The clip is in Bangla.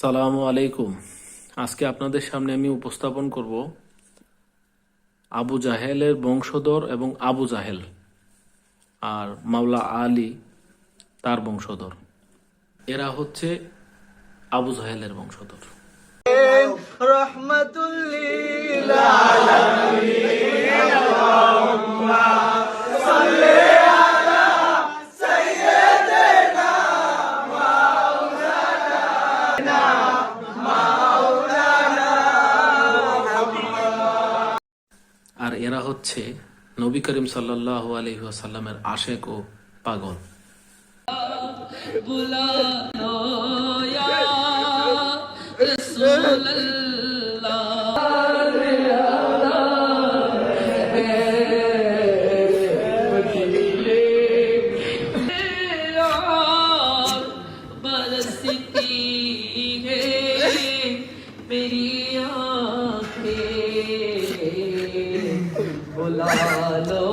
সালামু আলাইকুম। আজকে আপনাদের সামনে আমি উপস্থাপন করব আবু জাহেলের বংশধর এবং আবু জাহেল আর মাওলা আলী তার বংশধর। এরা হচ্ছে আবু জাহেলের বংশধর। রহমতুল্লিল আর এরা হচ্ছে নবী করিম সাল্লাহ আলহিহাসাল্লামের আশেক ও পাগল। প্রিয়কে বোলালো